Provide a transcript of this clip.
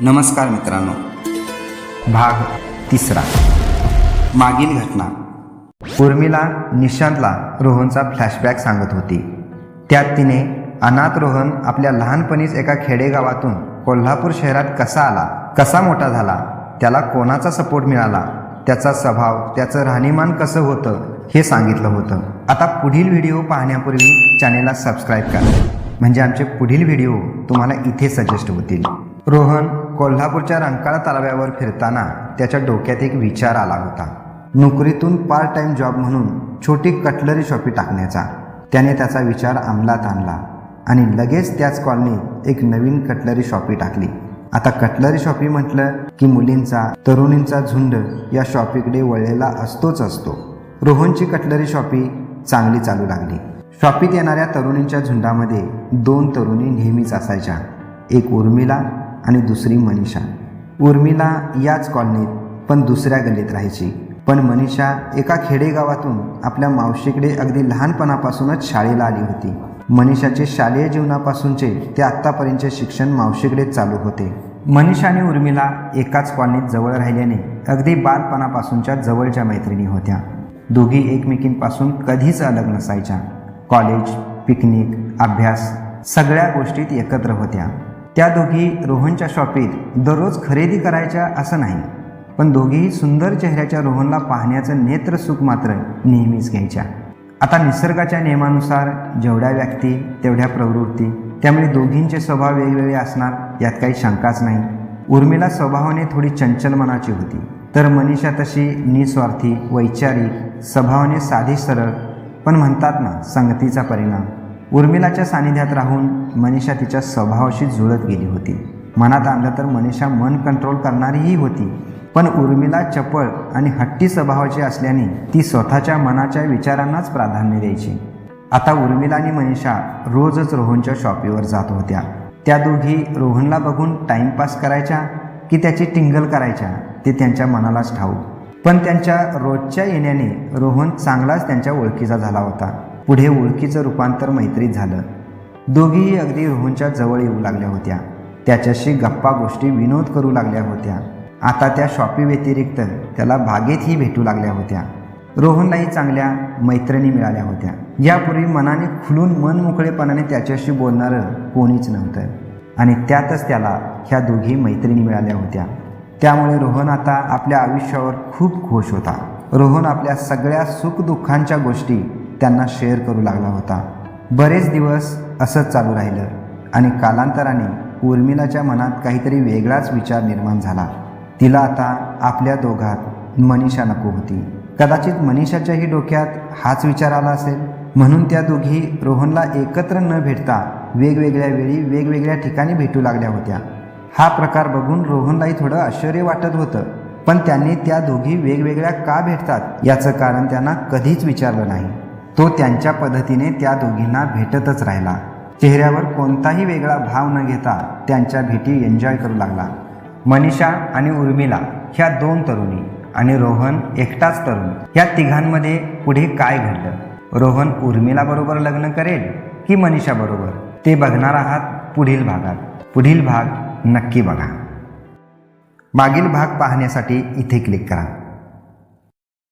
नमस्कार मित्रांनो. भाग तिसरा. मागील घटना. उर्मिला निशांतला रोहनचा फ्लॅशबॅक सांगत होती. त्यात तिने अनाथ रोहन आपल्या लहानपणीच एका खेडेगावातून कोल्हापूर शहरात कसा आला कसा मोठा झाला त्याला कोणाचा सपोर्ट मिळाला त्याचा स्वभाव त्याचं राहणीमान कसं होतं हे सांगितलं होतं. आता पुढील व्हिडिओ पाहण्यापूर्वी चॅनेलला सबस्क्राईब करा. म्हणजे आमचे पुढील व्हिडिओ तुम्हाला इथे सजेस्ट होतील. रोहन कोल्हापूरच्या रंकाळा तलाव्यावर फिरताना त्याच्या डोक्यात एक विचार आला होता. नोकरीतून पार्ट टाइम जॉब म्हणून छोटी कटलरी शॉपी टाकण्याचा. त्याने त्याचा विचार अंमलात आणला आणि लगेच त्याच कॉलनीत एक नवीन कटलरी शॉपी टाकली. आता कटलरी शॉपी म्हटलं की मुलींचा तरुणींचा झुंड या शॉपीकडे वळलेला असतोच असतो. रोहनची कटलरी शॉपी चांगली चालू लागली. शॉपीत येणाऱ्या तरुणींच्या झुंडामध्ये दोन तरुणी नेहमीच असायच्या. एक उर्मिला आणि दुसरी मनीषा. उर्मिला याच कॉलनीत पण दुसऱ्या गल्लीत राहायची. पण मनीषा एका खेडेगावातून आपल्या मावशीकडे अगदी लहानपणापासूनच शाळेला आली होती. मनीषाचे शालेय जीवनापासूनचे ते आत्तापर्यंतचे शिक्षण मावशीकडेच चालू होते. मनीषा आणि उर्मिला एकाच कॉलनीत जवळ राहिल्याने अगदी बालपणापासूनच्या जवळच्या मैत्रिणी होत्या. दोघी एकमेकींपासून कधीच अलग नसायच्या. कॉलेज पिकनिक अभ्यास सगळ्या गोष्टीत एकत्र होत्या. त्या दोघी रोहनच्या शॉपीत दररोज खरेदी करायच्या असं नाही पण दोघीही सुंदर चेहऱ्याच्या रोहनला पाहण्याचं नेत्रसुख मात्र नेहमीच घ्यायच्या. आता निसर्गाच्या नियमानुसार जेवढ्या व्यक्ती तेवढ्या प्रवृत्ती त्यामुळे दोघींचे स्वभाव वेगवेगळे असणार यात काही शंकाच नाही. उर्मिला स्वभावाने थोडी चंचल मनाची होती. तर मनीषा तशी निस्वार्थी वैचारिक स्वभावाने साधी सरळ पण म्हणतात ना संगतीचा परिणाम. उर्मिलाच्या सानिध्यात राहून मनीषा तिच्या स्वभावाशी जुळत गेली होती. मनात आणलं तर मनीषा मन कंट्रोल करणारीही होती. पण उर्मिला चपळ आणि हट्टी स्वभावाची असल्याने ती स्वतःच्या मनाच्या विचारांनाच प्राधान्य द्यायची. आता उर्मिला आणि मनीषा रोजच रोहनच्या शॉपीवर जात होत्या. त्या दोघी रोहनला बघून टाइमपास करायच्या की त्याची टिंगल करायच्या ते त्यांच्या मनालाच ठाऊ पण त्यांच्या रोजच्या येण्याने रोहन चांगलाच त्यांच्या ओळखीचा झाला होता. पुढे ओळखीचं रूपांतर मैत्रीत झालं. दोघीही अगदी रोहनच्या जवळ येऊ लागल्या होत्या. त्याच्याशी गप्पा गोष्टी विनोद करू लागल्या होत्या. आता त्या शॉपी व्यतिरिक्त त्याला बागेतही भेटू लागल्या होत्या. रोहनलाही चांगल्या मैत्रिणी मिळाल्या होत्या. यापूर्वी मनाने खुलून मन मोकळेपणाने त्याच्याशी बोलणारं कोणीच नव्हतं. आणि त्यातच त्याला ह्या दोघी मैत्रिणी मिळाल्या होत्या. त्यामुळे रोहन आता आपल्या आयुष्यावर खूप खुश होता. रोहन आपल्या सगळ्या सुखदुःखांच्या गोष्टी त्यांना शेअर करू लागला होता. बरेच दिवस असंच चालू राहिलं आणि कालांतराने उर्मिलाच्या मनात काहीतरी वेगळाच विचार निर्माण झाला. तिला आता आपल्या दोघात मनीषा नको होती. कदाचित मनीषाच्याही डोक्यात हाच विचार आला असेल. म्हणून त्या दोघी रोहनला एकत्र न भेटता वेगवेगळ्या वेळी वेगवेगळ्या ठिकाणी भेटू लागल्या होत्या. हा प्रकार बघून रोहनलाही थोडं आश्चर्य वाटत होतं. पण त्यांनी त्या दोघी वेगवेगळ्या का भेटतात याचं कारण त्यांना कधीच विचारलं नाही. तो त्यांच्या पद्धतीने त्या दोघींना भेटतच राहिला. चेहऱ्यावर कोणताही वेगळा भाव न घेता त्यांच्या भेटी एन्जॉय करू लागला. मनीषा आणि उर्मिला ह्या दोन तरुणी आणि रोहन एकटाच तरुण. या तिघांमध्ये पुढे काय घडलं? रोहन उर्मिलाबरोबर लग्न करेल की मनीषाबरोबर ते बघणार आहात पुढील भागात. पुढील भाग नक्की बघा. मागील भाग पाहण्यासाठी इथे क्लिक करा.